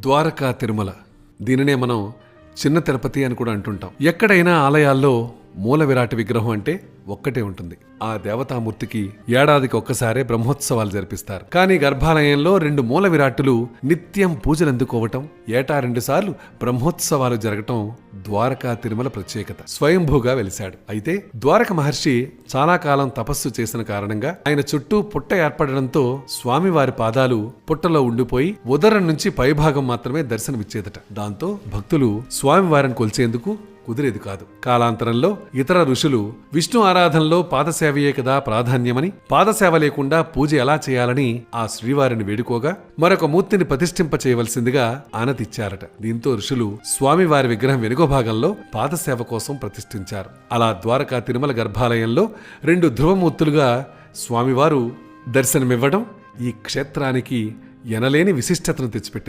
ద్వారకా తిరుమల. దీనినే మనం చిన్న తిరుపతి అని కూడా అంటుంటాం. ఎక్కడైనా ఆలయాల్లో మూల విరాట విగ్రహం అంటే ఒక్కటే ఉంటుంది. ఆ దేవతామూర్తికి ఏడాదికి ఒక్కసారే బ్రహ్మోత్సవాలు జరిపిస్తారు. కానీ గర్భాలయంలో రెండు మూల విరాట్టులు నిత్యం పూజలు అందుకోవటం ఏటా రెండుసార్లు బ్రహ్మోత్సవాలు జరగటం ద్వారకా తిరుమల ప్రత్యేకత. స్వయంభూగా వెలిశాడు. అయితే ద్వారక మహర్షి చాలా కాలం తపస్సు చేసిన కారణంగా ఆయన చుట్టూ పుట్ట ఏర్పడడంతో స్వామివారి పాదాలు పుట్టలో ఉండిపోయి ఉదరం నుంచి పైభాగం మాత్రమే దర్శనమిచ్చేదట. దాంతో భక్తులు స్వామివారిని కొలిచేందుకు కుదిరేది కాదు. కాలాంతరంలో ఇతర ఋషులు విష్ణు ఆరాధనలో పాదసేవయే కదా ప్రాధాన్యమని పాదసేవ లేకుండా పూజ ఎలా చేయాలని ఆ శ్రీవారిని వేడుకోగా మరొక మూర్తిని ప్రతిష్ఠింప చేయవలసిందిగా ఆనతిచ్చారట. దీంతో ఋషులు స్వామివారి విగ్రహం వెనుక భాగంలో పాదసేవ కోసం ప్రతిష్ఠించారు. అలా ద్వారకా తిరుమల గర్భాలయంలో రెండు ధ్రువమూర్తులుగా స్వామివారు దర్శనమివ్వడం ఈ క్షేత్రానికి ఎనలేని విశిష్టతను తెచ్చిపెట్టింది.